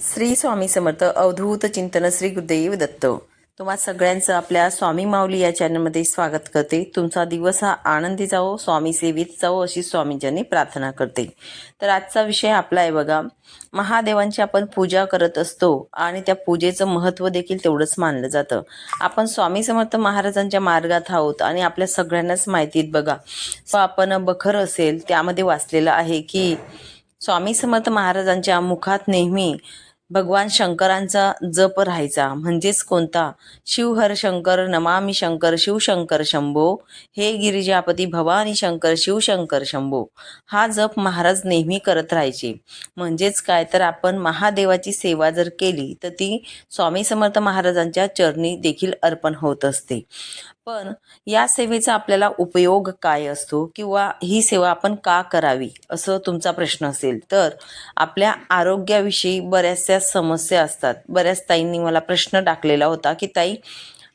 श्री स्वामी समर्थ अवधूत चिंतन श्री गुरुदेव दत्त. तुम्हा सगळ्यांचं आपल्या स्वामी माऊली या चॅनलमध्ये स्वागत करते. तुमचा दिवस हा आनंदी जावो स्वामी सेवित जावो अशी स्वामींच्यांनी प्रार्थना करते. तर आजचा विषय आपला आहे बघा महादेवांची आपण पूजा करत असतो आणि त्या पूजेचं महत्त्व देखील तेवढंच मानलं जातं. आपण स्वामी समर्थ महाराजांच्या मार्गात आहोत आणि आपल्या सगळ्यांनाच माहिती आहेत बघा. आपण बखर असेल त्यामध्ये वाचलेलं आहे की स्वामी समर्थ महाराजांच्या मुखात नेहमी भगवान शंकरांचा जप राहायचा. म्हणजेच कोणता? शिवहर शंकर नमामि शंकर शिवशंकर शंभो. हे गिरिजापती भवानी शंकर शिवशंकर शंभो. हा जप महाराज नेहमी करत राहायचे. म्हणजेच काय? तर आपण महादेवाची सेवा जर केली तर ती स्वामी समर्थ महाराजांच्या चरणी देखील अर्पण होत असते. पण या सेवेचा आपल्याला उपयोग काय असतो? किंवा ही सेवा आपण का करावी? असं तुमचा प्रश्न असेल. तर आपल्या आरोग्याविषयी बऱ्याचशा समस्या असतात. बऱ्याच ताईंनी मला प्रश्न टाकलेला होता की ताई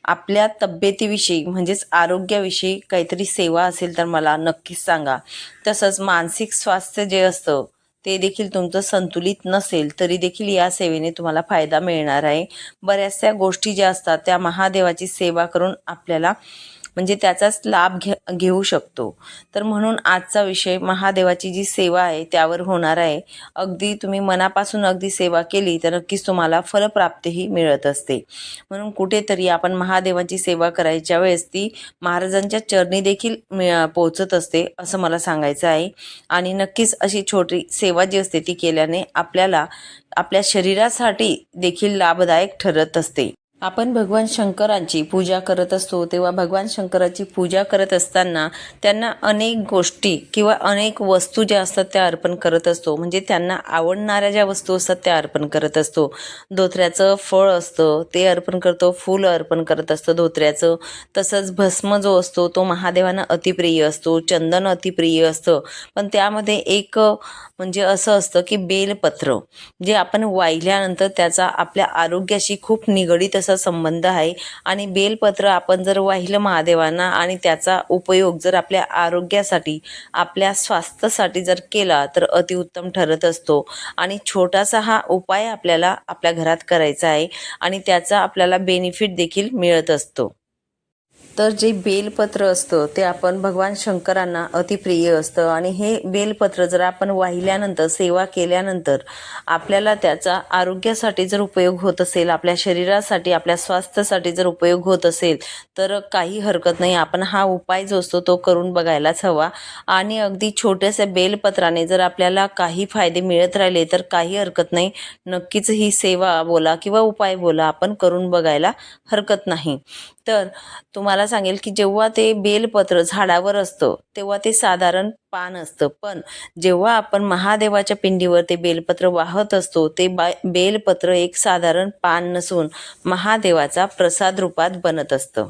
आपल्या तब्येतीविषयी म्हणजेच आरोग्याविषयी काहीतरी सेवा असेल तर मला नक्कीच सांगा. तसंच मानसिक स्वास्थ्य जे असतं ते देखील तुमचं संतुलित नसेल तरी देखील या सेवेने तुम्हाला फायदा मिळणार आहे. बऱ्याचशा गोष्टी ज्या असतात त्या महादेवाची सेवा करून आपल्याला म्हणजे त्याचाच लाभ घे घेऊ शकतो. तर म्हणून आजचा विषय महादेवाची जी सेवा आहे त्यावर होणार आहे. अगदी तुम्ही मनापासून अगदी सेवा केली तर नक्कीच तुम्हाला फलप्राप्तीही मिळत असते. म्हणून कुठेतरी आपण महादेवाची सेवा करायच्या वेळेस ती महाराजांच्या चरणी देखील पोहोचत असते असं मला सांगायचं आहे. आणि नक्कीच अशी छोटी सेवा जी असते ती केल्याने आपल्याला आपल्या शरीरासाठी देखील लाभदायक ठरत असते. आपण भगवान शंकरांची पूजा करत असतो तेव्हा भगवान शंकराची पूजा करत असताना त्यांना अनेक गोष्टी किंवा अनेक वस्तू ज्या असतात त्या अर्पण करत असतो. म्हणजे त्यांना आवडणाऱ्या ज्या वस्तू असतात त्या अर्पण करत असतो. धोत्र्याचं फळ असतं ते अर्पण करतो फूल अर्पण करत असतं धोत्र्याचं. तसंच भस्म जो असतो तो महादेवांना अतिप्रिय असतो चंदन अतिप्रिय असतं. पण त्यामध्ये एक म्हणजे असं असतं की बेलपत्र जे आपण वाहिल्यानंतर त्याचा आपल्या आरोग्याशी खूप निगडीत असं संबंध आहे. आणि बेलपत्र आपण जर वाहिलं महादेवांना आणि त्याचा उपयोग जर आपल्या आरोग्यासाठी आपल्या स्वास्थ्यासाठी जर केला तर अतिउत्तम ठरत असतो. आणि छोटासा हा उपाय आपल्याला आपल्या घरात करायचा आहे. आणि त्याचा आपल्याला बेनिफिट देखील मिळत असतो. तर जे बेलपत्र असतं ते आपण भगवान शंकरांना अतिप्रिय असतं. आणि हे बेलपत्र जर आपण वाहिल्यानंतर सेवा केल्यानंतर आपल्याला त्याचा आरोग्यासाठी जर उपयोग होत असेल आपल्या शरीरासाठी आपल्या स्वास्थ्यासाठी जर उपयोग होत असेल तर काही हरकत नाही. आपण हा उपाय जो असतो तो करून बघायलाच हवा. आणि अगदी छोट्याशा बेलपत्राने जर आपल्याला काही फायदे मिळत राहिले तर काही हरकत नाही. नक्कीच ही सेवा बोला किंवा उपाय बोला आपण करून बघायला हरकत नाही. तर तुम्हाला सांगेल की जेव्हा ते बेलपत्र झाडावर असतं तेव्हा ते साधारण पान असतं. पण जेव्हा आपण महादेवाच्या पिंडीवर ते बेलपत्र वाहत असतो ते बा बेलपत्र एक साधारण पान नसून महादेवाचा प्रसाद रूपात बनत असतं.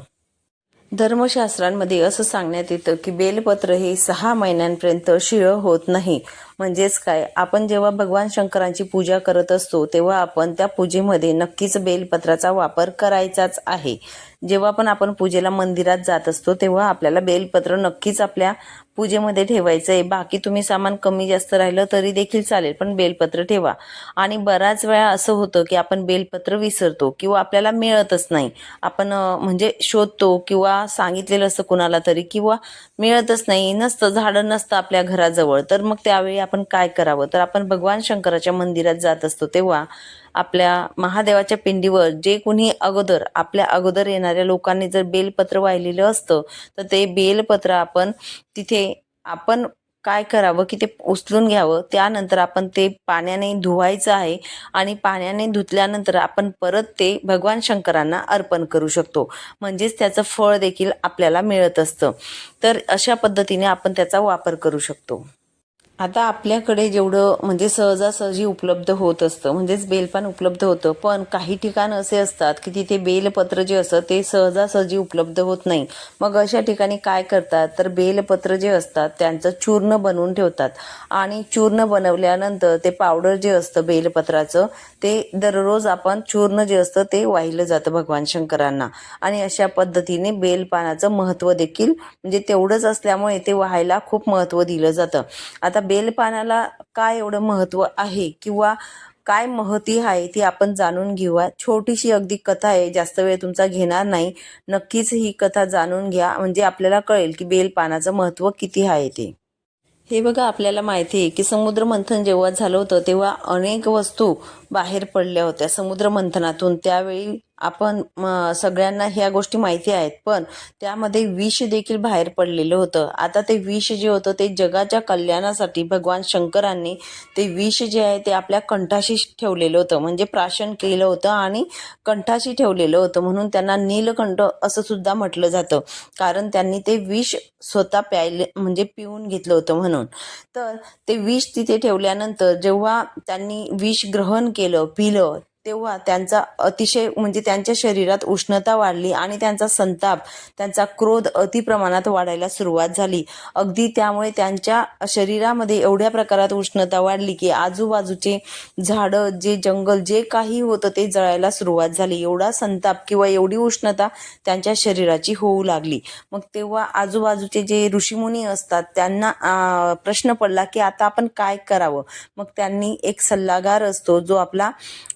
धर्मशास्त्रांमध्ये असं सांगण्यात येतं की बेलपत्र हे सहा महिन्यांपर्यंत शिळं होत नाही. म्हणजेच काय? आपण जेव्हा भगवान शंकरांची पूजा करत असतो तेव्हा आपण त्या पूजेमध्ये नक्कीच बेलपत्राचा वापर करायचाच आहे. जेव्हा पण आपण पूजेला मंदिरात जात असतो तेव्हा आपल्याला बेलपत्र नक्कीच आपल्या पूजेमध्ये ठेवायचं आहे. बाकी तुम्ही सामान कमी जास्त राहिलं तरी देखील चालेल पण बेलपत्र ठेवा. आणि बऱ्याच वेळा असं होतं की आपण बेलपत्र विसरतो किंवा आपल्याला मिळतच नाही. आपण म्हणजे शोधतो किंवा सांगितलेलं असतं कुणाला तरी किंवा मिळतच नाही नसतं झाडं नसतं आपल्या घराजवळ. तर मग त्यावेळी आपण काय करावं? तर आपण भगवान शंकराच्या मंदिरात जात असतो तेव्हा आपल्या महादेवाच्या पिंडीवर जे कोणी अगोदर आपल्या अगोदर येणाऱ्या लोकांनी जर बेलपत्र वाहिलेलं असतं तर ते बेलपत्र आपण तिथे आपण काय करावं की ते उचलून घ्यावं. त्यानंतर आपण ते पाण्याने धुवायचं आहे आणि पाण्याने धुतल्यानंतर आपण परत ते भगवान शंकरांना अर्पण करू शकतो. म्हणजेच त्याचं फळ देखील आपल्याला मिळत असतं. तर अशा पद्धतीने आपण त्याचा वापर करू शकतो. आता आपल्याकडे जेवढं म्हणजे सहजासहजी उपलब्ध होत असतं म्हणजेच बेलपान उपलब्ध होतं पण काही ठिकाण असे असतात की तिथे बेलपत्र जे असतं ते सहजासहजी उपलब्ध होत नाही. मग अशा ठिकाणी काय करतात? तर बेलपत्र जे असतात त्यांचं चूर्ण बनवून ठेवतात. आणि चूर्ण बनवल्यानंतर ते पावडर जे असतं बेलपत्राचं ते दररोज आपण चूर्ण जे असतं ते वाहिलं जातं भगवान शंकरांना. आणि अशा पद्धतीने बेलपानाचं महत्त्व देखील म्हणजे तेवढंच असल्यामुळे ते व्हायला खूप महत्त्व दिलं जातं. आता बेलपानाला काय एवढं महत्त्व आहे किंवा काय महती आहे ती आपण जाणून घेऊया. छोटीशी अगदी कथा आहे जास्त वेळ तुमचा घेणार नाही. नक्कीच ही कथा जाणून घ्या. म्हणजे आपल्याला कळेल की बेलपानाचं महत्त्व किती आहे ते. हे बघा आपल्याला माहिती आहे की समुद्र मंथन जेव्हा झालं होतं तेव्हा अनेक वस्तू बाहेर पडल्या होत्या समुद्र मंथनातून. त्यावेळी आपण म, सगळ्यांना ह्या गोष्टी माहिती आहेत पण त्यामध्ये विष देखील बाहेर पडलेलं होतं. आता ते विष जे होतं ते जगाच्या कल्याणासाठी भगवान शंकरांनी ते विष जे आहे ते आपल्या कंठाशी ठेवलेलं होतं. म्हणजे प्राशन केलं होतं आणि कंठाशी ठेवलेलं होतं. म्हणून त्यांना नीलकंठ असं सुद्धा म्हटलं जातं. कारण त्यांनी ते विष स्वतः प्यायले म्हणजे पिऊन घेतलं होतं म्हणून. तर ते विष तिथे ठेवल्यानंतर जेव्हा त्यांनी विष ग्रहण केलं que lo pilo तेव्हा त्यांचा अतिशय म्हणजे त्यांच्या शरीरात उष्णता वाढली आणि त्यांचा संताप त्यांचा क्रोध अतिप्रमाणात वाढायला सुरुवात झाली. अगदी त्यामुळे त्यांच्या शरीरामध्ये एवढ्या प्रकारात उष्णता वाढली की आजूबाजूचे झाडं जे जंगल जे काही होतं ते जळायला सुरुवात झाली. एवढा संताप किंवा एवढी उष्णता त्यांच्या शरीराची होऊ लागली. मग तेव्हा आजूबाजूचे जे ऋषीमुनी असतात त्यांना प्रश्न पडला की आता आपण काय करावं? मग त्यांनी एक सल्लागार असतो जो आपला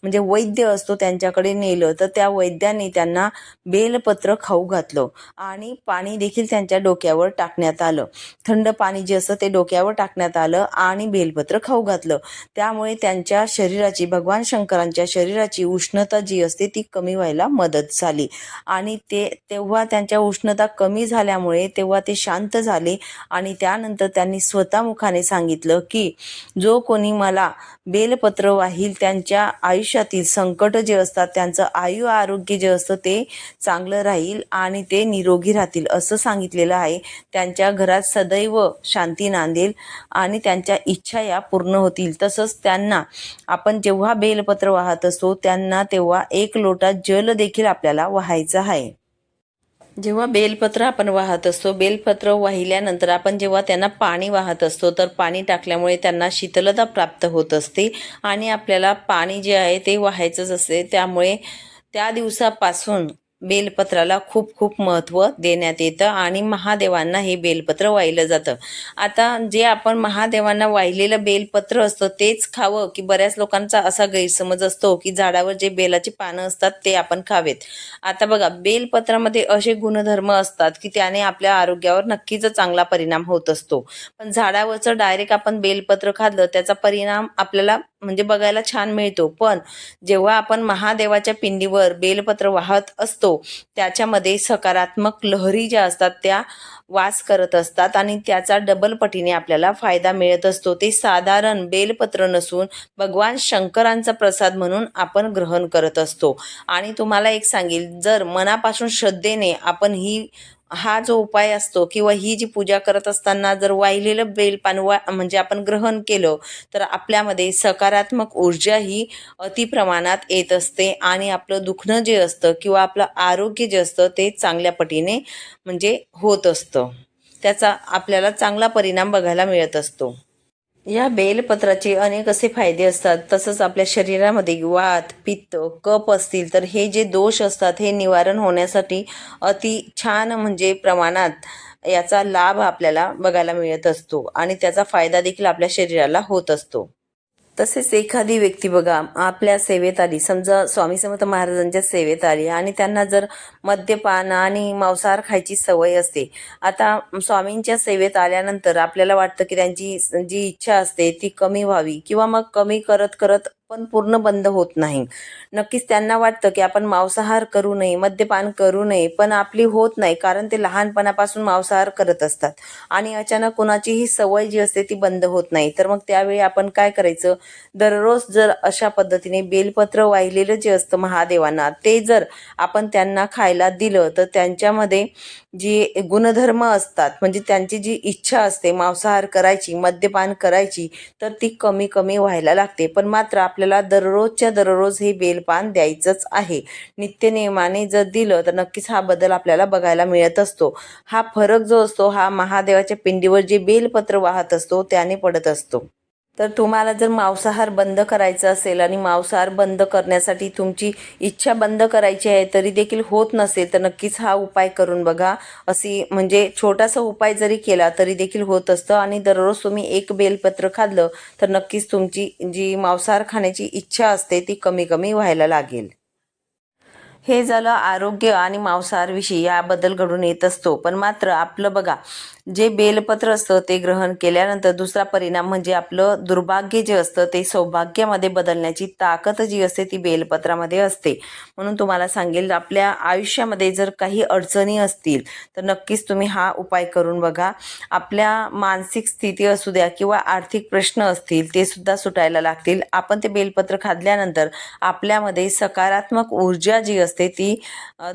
म्हणजे वैद्य असतो त्यांच्याकडे नेलं तर त्या वैद्याने त्यांना बेलपत्र खाऊ घातलं आणि पाणी देखील त्यांच्या डोक्यावर टाकण्यात आलं. थंड पाणी जे असतं ते डोक्यावर टाकण्यात आलं आणि बेलपत्र खाऊ घातलं. त्यामुळे त्यांच्या शरीराची भगवान शंकरांच्या शरीराची उष्णता जी असते ती कमी व्हायला मदत झाली. आणि ते तेव्हा त्यांच्या उष्णता कमी झाल्यामुळे तेव्हा ते शांत झाले आणि त्यानंतर त्यांनी स्वतः मुखाने सांगितलं की जो कोणी मला बेलपत्र वाहील त्यांच्या आयुष्यातील संकट जे असतात त्यांचं आयु आरोग्य जे असतं ते चांगलं राहील आणि ते निरोगी राहतील असं सांगितलेलं आहे. त्यांच्या घरात सदैव शांती नांदेल आणि त्यांच्या इच्छा या पूर्ण होतील. तसंच त्यांना आपण जेव्हा बेलपत्र वाहत असतो त्यांना तेव्हा एक लोटा जल देखील आपल्याला वाहायचं आहे. जेव्हा बेलपत्र आपण वाहत असतो बेलपत्र वाहिल्यानंतर आपण जेव्हा त्यांना पाणी वाहत असतो तर पाणी टाकल्यामुळे त्यांना शीतलता प्राप्त होत असते आणि आपल्याला पाणी जे आहे ते वाहायचंच असते. त्यामुळे त्या दिवसापासून बेलपत्राला खूप खूप महत्त्व देण्यात येतं आणि महादेवांना हे बेलपत्र वाहिलं जातं. आता जे आपण महादेवांना वाहिलेलं बेलपत्र असतं तेच खावं की बऱ्याच लोकांचा असा गैरसमज असतो की झाडावर जे बेलाची पानं असतात ते आपण खावेत. आता बघा बेलपत्रामध्ये असे गुणधर्म असतात की त्याने आपल्या आरोग्यावर नक्कीच चांगला परिणाम होत असतो. पण झाडावरचं डायरेक्ट आपण बेलपत्र खाल्लं त्याचा परिणाम आपल्याला म्हणजे बघायला छान मिळतो. पण जेव्हा आपण महादेवाच्या पिंडीवर बेलपत्र वाहत असतो असतो. त्याच्यामध्ये सकारात्मक लहरी ज्या असतात त्या वास करत असतात आणि त्याचा डबल पटीने आपल्याला फायदा मिळत असतो. ते साधारण बेलपत्र नसून भगवान शंकरांचा प्रसाद म्हणून आपण ग्रहण करत असतो. आणि तुम्हाला एक सांगेल जर मनापासून श्रद्धेने आपण ही हा जो उपाय असतो किंवा ही जी पूजा करत असताना जर वाहिलेलं बेलपान वा म्हणजे आपण ग्रहण केलं तर आपल्यामध्ये सकारात्मक ऊर्जा ही अतिप्रमाणात येत असते आणि आपलं दुखणं जे असतं किंवा आपलं आरोग्य जे असतं ते चांगल्या पटीने म्हणजे होत असतं. त्याचा आपल्याला चांगला परिणाम बघायला मिळत असतो. या बेलपत्राचे अनेक असे फायदे असतात. तसंच आपल्या शरीरामध्ये वात पित्त कप असतील तर हे जे दोष असतात हे निवारण होण्यासाठी अति छान म्हणजे प्रमाणात याचा लाभ आपल्याला बघायला मिळत असतो आणि त्याचा फायदा देखील आपल्या शरीराला होत असतो. तसेच एखादी व्यक्ती बघा आपल्या सेवेत आली. समजा स्वामी समर्थ महाराजांच्या सेवेत आली आणि त्यांना जर मद्यपान आणि मांसाहार खायची सवय असते आता स्वामींच्या सेवेत आल्यानंतर आपल्याला वाटतं की त्यांची जी इच्छा असते ती कमी व्हावी किंवा मग कमी करत करत पण पूर्ण बंद होत नाही. नक्कीच त्यांना वाटतं की आपण मांसाहार करू नये मद्यपान करू नये पण आपली होत नाही कारण ते लहानपणापासून मांसाहार करत असतात. आणि अचानक कुणाचीही सवय जी असते ती बंद होत नाही. तर मग त्यावेळी आपण काय करायचं? दररोज जर अशा पद्धतीने बेलपत्र वाहिलेलं जे असतं महादेवांना ते जर आपण त्यांना खायला दिलं तर त्यांच्यामध्ये जी गुणधर्म असतात म्हणजे त्यांची जी इच्छा असते मांसाहार करायची मद्यपान करायची तर ती कमी कमी व्हायला लागते. पण मात्र आपल्याला दररोजच्या दररोज हे बेलपान द्यायचंच आहे. नित्यनियमाने जर दिलं तर नक्कीच हा बदल आपल्याला बघायला मिळत असतो. हा फरक जो असतो हा महादेवाच्या पिंडीवर जे बेलपत्र वाहत असतो त्याने पडत असतो. तर तुम्हाला जर मांसाहार बंद करायचा असेल आणि मांसाहार बंद करण्यासाठी तुमची इच्छा बंद करायची आहे तरी देखील होत नसेल तर नक्कीच हा उपाय करून बघा. अशी म्हणजे छोटासा उपाय जरी केला तरी देखील होत असतं. आणि दररोज तुम्ही एक बेलपत्र खाल्लं तर नक्कीच तुमची जी मांसाहार खाण्याची इच्छा असते ती कमी कमी व्हायला लागेल. हे झालं आरोग्य आणि मांसाहारविषयी याबद्दल घडून येत असतो. पण मात्र आपलं बघा जे बेलपत्र असतं ते ग्रहण केल्यानंतर दुसरा परिणाम म्हणजे आपलं दुर्भाग्य जे असतं ते सौभाग्यामध्ये बदलण्याची ताकद जी असते ती बेलपत्रामध्ये असते. म्हणून तुम्हाला सांगेल आपल्या आयुष्यामध्ये जर काही अडचणी असतील तर नक्कीच तुम्ही हा उपाय करून बघा. आपल्या मानसिक स्थिती असू द्या किंवा आर्थिक प्रश्न असतील ते सुद्धा सुटायला लागतील. आपण ते बेलपत्र खाल्ल्यानंतर आपल्यामध्ये सकारात्मक ऊर्जा जी असते ती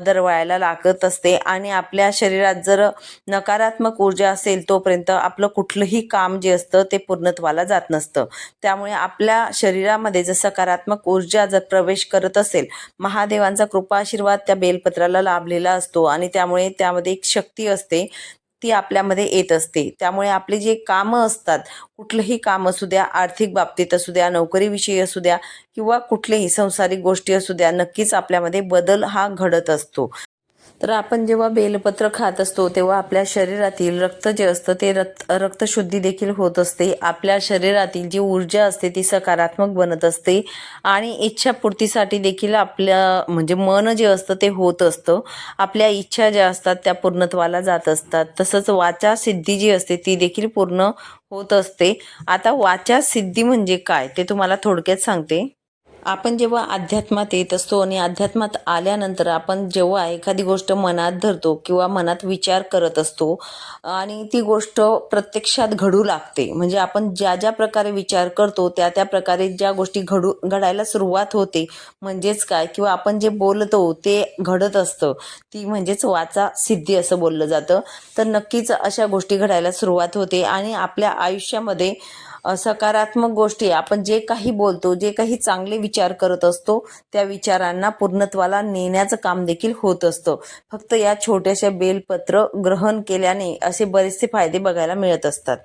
दरवळायला लागत असते. आणि आपल्या शरीरात जर नकारात्मक ऊर्जा असेल तोपर्यंत आपलं कुठलंही काम जे असतं ते पूर्णत्वाला जात नसतं. त्यामुळे आपल्या शरीरामध्ये जर सकारात्मक ऊर्जा जर प्रवेश करत असेल महादेवांचा कृपा आशीर्वाद त्या बेलपत्राला लाभलेला असतो. आणि त्यामुळे त्यामध्ये एक शक्ती असते ती आपल्यामध्ये येत असते. त्यामुळे आपले जे कामं असतात कुठलंही काम असू द्या आर्थिक बाबतीत असू द्या नोकरीविषयी असू द्या किंवा कुठलेही संसारिक गोष्टी असू द्या नक्कीच आपल्यामध्ये बदल हा घडत असतो. तर आपण जेव्हा बेलपत्र खात असतो तेव्हा आपल्या शरीरातील रक्त जे असतं ते रक्त रक्तशुद्धी देखील होत असते. आपल्या शरीरातील जी ऊर्जा असते ती सकारात्मक बनत असते. आणि इच्छापूर्तीसाठी देखील आपल्या म्हणजे मन जे असतं ते होत असतं. आपल्या इच्छा ज्या असतात त्या पूर्णत्वाला जात असतात. तसंच वाचा सिद्धी जी असते ती देखील पूर्ण होत असते. आता वाचा सिद्धी म्हणजे काय ते तुम्हाला थोडक्यात सांगते. आपण जेव्हा अध्यात्मात येत असतो आणि अध्यात्मात आल्यानंतर आपण जेव्हा एखादी गोष्ट मनात धरतो किंवा मनात विचार करत असतो आणि ती गोष्ट प्रत्यक्षात घडू लागते. म्हणजे आपण ज्या ज्या प्रकारे विचार करतो त्या त्या प्रकारे ज्या गोष्टी घडू घडायला सुरुवात होते म्हणजेच काय? किंवा आपण जे बोलतो ते घडत असतं. ती म्हणजेच वाचा सिद्धी असं बोललं जातं. तर नक्कीच अशा गोष्टी घडायला सुरुवात होते आणि आपल्या आयुष्यामध्ये सकारात्मक गोष्टी आपण जे काही बोलतो जे काही चांगले विचार करत असतो त्या विचारांना पूर्णत्वाला नेण्याचं काम देखील होत असतं. फक्त या छोट्याशा बेलपत्र ग्रहण केल्याने असे बरेचसे फायदे बघायला मिळत असतात.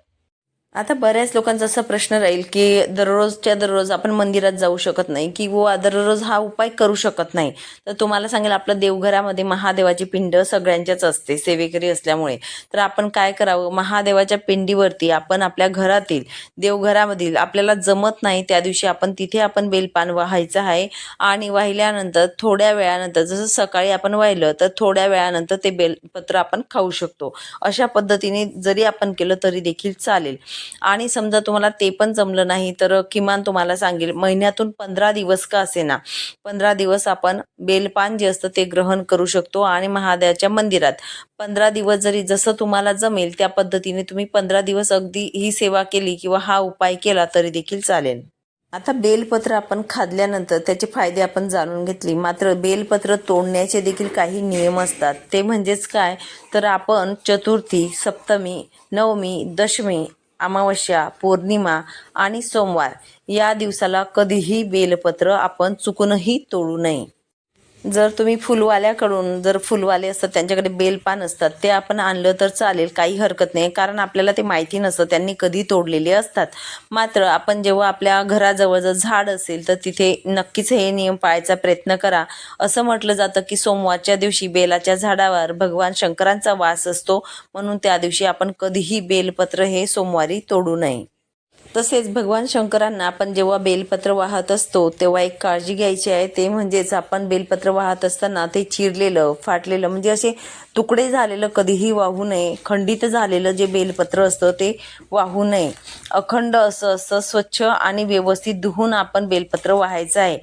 आता बऱ्याच लोकांचा असा प्रश्न राहील की दररोजच्या दररोज आपण मंदिरात जाऊ शकत नाही किंवा दररोज हा उपाय करू शकत नाही. तर तुम्हाला सांगेल आपलं देवघरामध्ये महादेवाची पिंड सगळ्यांच्याच असते सेवेकरी असल्यामुळे. तर आपण काय करावं? महादेवाच्या पिंडीवरती आपण आपल्या घरातील देवघरामधील आपल्याला जमत नाही त्या दिवशी आपण तिथे आपण बेलपान वाहायचं आहे. आणि वाहिल्यानंतर थोड्या वेळानंतर जसं सकाळी आपण वाहिलं तर थोड्या वेळानंतर ते बेलपत्र आपण खाऊ शकतो. अशा पद्धतीने जरी आपण केलं तरी देखील चालेल. आणि समजा तुम्हाला ते पण जमलं नाही तर किमान तुम्हाला सांगेल महिन्यातून पंधरा दिवस का असेना पंधरा दिवस आपण बेलपान जे असतं ते ग्रहण करू शकतो आणि महादेवाच्या मंदिरात. पंधरा दिवस जरी जसं तुम्हाला जमेल त्या पद्धतीने तुम्ही पंधरा दिवस अगदी ही सेवा केली किंवा हा उपाय केला तरी देखील चालेल. आता बेलपत्र आपण खाल्ल्यानंतर त्याचे फायदे आपण जाणून घेतले. मात्र बेलपत्र तोडण्याचे देखील काही नियम असतात. ते म्हणजेच काय? तर आपण चतुर्थी सप्तमी नवमी दशमी अमावस्या पौर्णिमा आणि सोमवार या दिवसाला कधीही बेलपत्र आपण चुकूनही तोडू नये. जर तुम्ही फुलवाल्याकडून जर फुलवाले असतात त्यांच्याकडे बेलपान असतात ते आपण आणलं तर चालेल काही हरकत नाही. कारण आपल्याला ते माहिती नसतं त्यांनी कधी तोडलेले असतात. मात्र आपण जेव्हा आपल्या घराजवळ जर झाड असेल तर तिथे नक्कीच हे नियम पाळायचा प्रयत्न करा. असं म्हटलं जातं की सोमवारच्या दिवशी बेलाच्या झाडावर भगवान शंकरांचा वास असतो. म्हणून त्या दिवशी आपण कधीही बेलपत्र हे सोमवारी तोडू नये. तसेच भगवान शंकरांना आपण जेव्हा बेलपत्र वाहत असतो तेव्हा एक काळजी घ्यायची आहे. ते म्हणजेच आपण बेलपत्र वाहत असताना ते चिरलेलं फाटलेलं म्हणजे असे तुकडे झालेलं कधीही वाहू नये. खंडित झालेलं जे बेलपत्र असतं ते वाहू नये. अखंड असं असं स्वच्छ आणि व्यवस्थित धुवून आपण बेलपत्र वाहायचं आहे.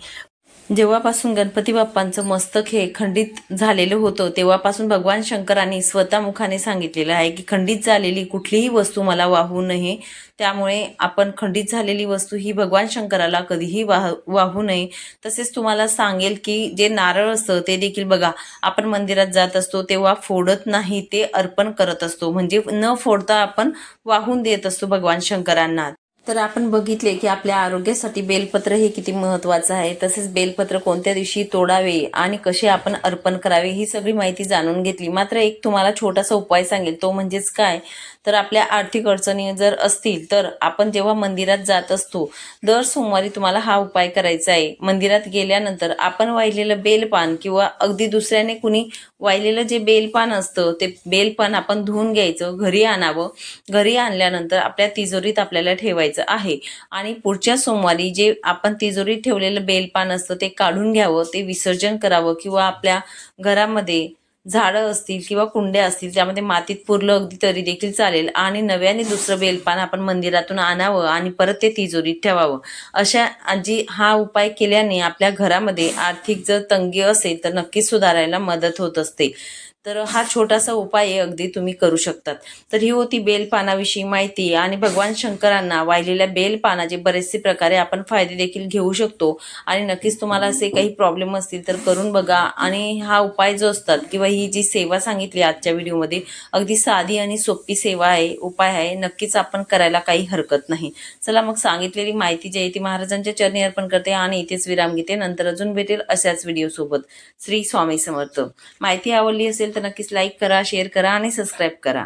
जेव्हापासून गणपती बाप्पांचं मस्तक हे खंडित झालेलं होतं तेव्हापासून भगवान शंकरांनी स्वतः मुखाने सांगितलेलं आहे की खंडित झालेली कुठलीही वस्तू मला वाहू नये. त्यामुळे आपण खंडित झालेली वस्तू ही भगवान शंकराला कधीही वाह वाहू नये. तसेच तुम्हाला सांगेल की जे नारळ असतं ते देखील बघा आपण मंदिरात जात असतो तेव्हा फोडत नाही ते अर्पण करत असतो. म्हणजे न फोडता आपण वाहून देत असतो भगवान शंकरांना. तर आपण बघितले की आपल्या आरोग्यासाठी बेलपत्र हे किती महत्त्वाचं आहे. तसेच बेलपत्र कोणत्या दिवशी तोडावे आणि कसे आपण अर्पण करावे ही सगळी माहिती जाणून घेतली. मात्र एक तुम्हाला छोटासा उपाय सांगेल तो म्हणजेच काय? तर आपल्या आर्थिक अडचणी जर असतील तर आपण जेव्हा मंदिरात जात असतो दर सोमवारी तुम्हाला हा उपाय करायचा आहे. मंदिरात गेल्यानंतर आपण वाहिलेलं बेलपान किंवा अगदी दुसऱ्याने कुणी वाहिलेलं जे बेलपान असतं ते बेलपान आपण धुवून घ्यायचं घरी आणावं. घरी आणल्यानंतर आपल्या तिजोरीत आपल्याला ठेवायचं. आहे. आणि पुढच्या सोमवारी जे आपण तिजोरीत ठेवलेलं बेलपान असतं ते काढून घ्यावं ते विसर्जन करावं किंवा आपल्या घरामध्ये झाडं असतील किंवा कुंड्या असतील त्यामध्ये मातीत पुरलं अगदी तरी देखील चालेल. आणि नव्याने दुसरं बेलपान आपण मंदिरातून आणावं आणि परत ते तिजोरीत ठेवावं. अशा जी हा उपाय केल्याने आपल्या घरामध्ये आर्थिक जर तंगी असेल तर नक्कीच सुधारायला मदत होत असते. तर हा छोटासा उपाय अगदी तुम्ही करू शकतात. तर ही होती बेलपानाविषयी माहिती आणि भगवान शंकरांना वाहिलेल्या बेलपानाचे बरेचसे प्रकारे आपण फायदे देखील घेऊ शकतो. आणि नक्कीच तुम्हाला असे काही प्रॉब्लेम असतील तर करून बघा. आणि हा उपाय जो असतात किंवा ही जी सेवा सांगितली आजच्या व्हिडिओमध्ये अगदी साधी आणि सोपी सेवा आहे उपाय आहे. नक्कीच आपण करायला काही हरकत नाही. चला मग सांगितलेली माहिती जी आहे ती महाराजांच्या चरणी अर्पण करते आणि इथेच विराम घेते. नंतर अजून भेटेल अशाच व्हिडिओसोबत श्री स्वामी समर्थ. माहिती आवडली असेल तर नक्कीच लाईक करा शेअर करा आणि सबस्क्राईब करा.